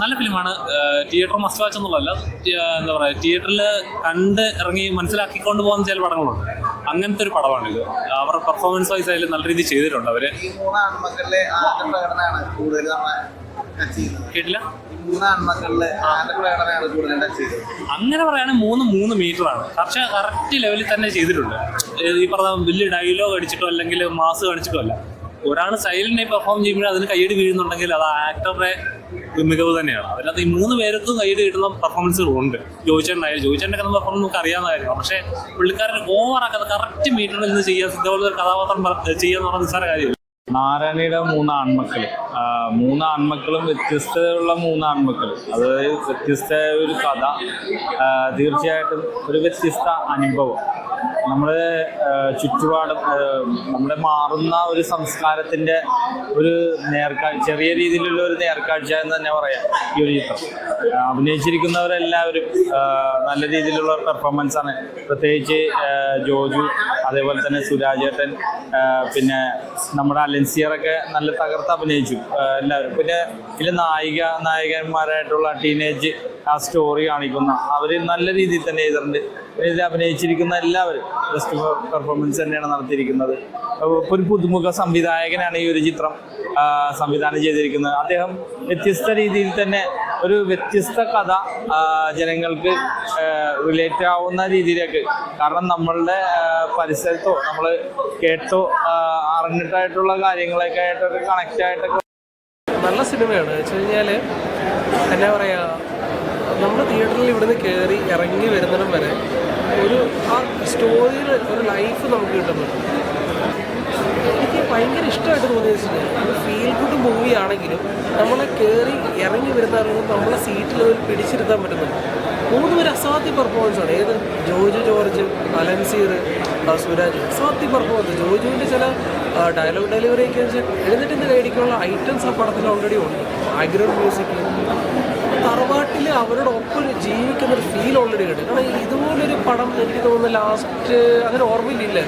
നല്ല ഫിലിമാണ്. Theatre must watch എന്നുള്ളതല്ല എന്താ പറയുക തിയേറ്ററിൽ കണ്ട് ഇറങ്ങി മനസ്സിലാക്കിക്കൊണ്ട് പോകുന്ന ചില പടങ്ങളുണ്ട്. അങ്ങനത്തെ ഒരു പടമാണിത്. അവർ പെർഫോമൻസ് വൈസ് ആയാലും നല്ല രീതിയിൽ ചെയ്തിട്ടുണ്ട് അവർ. കേട്ടില്ല? അങ്ങനെ പറയുകയാണെങ്കിൽ മൂന്ന് മൂന്ന് മീറ്റർ ആണ്. പക്ഷെ കറക്റ്റ് ലെവലിൽ തന്നെ ചെയ്തിട്ടുണ്ട്. ഈ പറഞ്ഞ വലിയ ഡയലോഗ് അടിച്ചിട്ടോ അല്ലെങ്കിൽ മാസ് കാണിച്ചിട്ടോ അല്ല. ഒരാൾ സൈലന്റായി പെർഫോം ചെയ്യുമ്പോൾ അതിന് കൈയടി വീഴുന്നുണ്ടെങ്കിൽ അത് ആക്ടറുടെ മികവ് തന്നെയാണ്. അതിനകത്ത് ഈ മൂന്ന് പേർക്കും കൈയടി കിട്ടുന്ന പെർഫോമൻസുകൾ ഉണ്ട്. ജോയിച്ചേട്ടനായാലും ജോയിച്ചേട്ടന്റെ കഥ പെർഫോമൻസ് നമുക്ക് അറിയാവുന്ന പക്ഷെ പുള്ളിക്കാരൻ അത് കറക്റ്റ് മീറ്ററിൽ നിന്ന് ചെയ്യാൻ ഇതേപോലെ ഒരു കഥാപാത്രം ചെയ്യാന്ന് പറഞ്ഞ നിസ്സാര കാര്യമില്ല. നാരായണിയുടെ മൂന്ന് ആൺമക്കൾ മൂന്ന് ആൺമക്കളും വ്യത്യസ്തതയുള്ള മൂന്ന് ആൺമക്കൾ അത് വ്യത്യസ്ത ഒരു കഥ തീർച്ചയായിട്ടും ഒരു വ്യത്യസ്ത അനുഭവം. നമ്മുടെ ചുറ്റുപാടും നമ്മുടെ മാറുന്ന ഒരു സംസ്കാരത്തിന്റെ ഒരു നേർക്കാഴ്ച ചെറിയ രീതിയിലുള്ള ഒരു നേർക്കാഴ്ച എന്ന് തന്നെ പറയാം ഈ ഒരു ചിത്രം. അഭിനയിച്ചിരിക്കുന്നവരെല്ലാവരും നല്ല രീതിയിലുള്ള പെർഫോമൻസ് ആണ്. പ്രത്യേകിച്ച് ജോജു അതേപോലെ തന്നെ സുരാജേട്ടൻ പിന്നെ നമ്മുടെ അലൻസിയറൊക്കെ നല്ല തകർത്ത് അഭിനയിച്ചു എല്ലാവരും. പിന്നെ ഇതിലെ നായിക നായകന്മാരായിട്ടുള്ള ടീനേജ് ആ സ്റ്റോറി കാണിക്കുന്ന അവർ നല്ല രീതിയിൽ തന്നെ ചെയ്തിട്ടുണ്ട്. ഇതിൽ അഭിനയിച്ചിരിക്കുന്ന എല്ലാവരും ബെസ്റ്റ് പെർഫോമൻസ് തന്നെയാണ് നടത്തിയിരിക്കുന്നത്. ഒരു പുതുമുഖ സംവിധായകനാണ് ഈ ഒരു ചിത്രം സംവിധാനം ചെയ്തിരിക്കുന്നത്. അദ്ദേഹം വ്യത്യസ്ത രീതിയിൽ തന്നെ ഒരു വ്യത്യസ്ത കഥ ജനങ്ങൾക്ക് റിലേറ്റ് ആവുന്ന രീതിയിലേക്ക് കാരണം നമ്മളുടെ പരിസരത്തോ നമ്മൾ കേട്ടോ അറിഞ്ഞിട്ടായിട്ടുള്ള കാര്യങ്ങളൊക്കെ ആയിട്ടൊക്കെ കണക്റ്റ് ആയിട്ടൊക്കെ നല്ല സിനിമയാണ്. വെച്ച് കഴിഞ്ഞാൽ എന്നാ പറയുക നമ്മൾ തിയേറ്ററിൽ ഇവിടുന്ന് കയറി ഇറങ്ങി വരുന്നിടം വരെ ഒരു ആ സ്റ്റോറിയിൽ ഒരു ലൈഫ് നമുക്ക് കിട്ടുന്നുണ്ട്. എനിക്ക് ഭയങ്കര ഇഷ്ടമായിട്ട് തോന്നിയത് ഒരു ഫീൽ ഗുഡ് മൂവി ആണെങ്കിലും നമ്മളെ കയറി ഇറങ്ങി വരുന്ന നമ്മളെ സീറ്റിൽ ഒരു പിടിച്ചിരുത്താൻ പറ്റുന്നുണ്ട്. മൂന്ന് പേര് അസാധ്യ പെർഫോമൻസ് ആണ്. ഏത്? ജോജു ജോർജ് അലൻസീർ സുരാജ്. അസാധ്യ പെർഫോമൻസ് ജോജുവിന്റെ ചില ഡയലോഗ് ഡെലിവറി ഒക്കെ വെച്ചാൽ നിന്ന് കൈയടിക്കാനുള്ള ഐറ്റംസ് ആ പടത്തിൽ ഓൾറെഡി ഉണ്ട്. ബാക്ക്ഗ്രൗണ്ട് മ്യൂസിക് തറവാട്ടിൽ ഒരു ജീവിക്കുന്ന ഒരു ഫീൽ ഓൾറെഡി കിട്ടും കാരണം ഇതുപോലൊരു പടം എനിക്ക് തോന്നുന്നു ലാസ്റ്റ് അങ്ങനെ ഓർമ്മയില്ല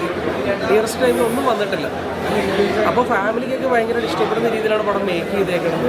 നിയറസ്റ്റ് ടൈമിൽ ഒന്നും വന്നിട്ടില്ല. അപ്പോൾ ഫാമിലിക്കൊക്കെ ഭയങ്കരമായിട്ട് ഇഷ്ടപ്പെടുന്ന രീതിയിലാണ് പടം മേക്ക് ചെയ്തേക്കുന്നത്.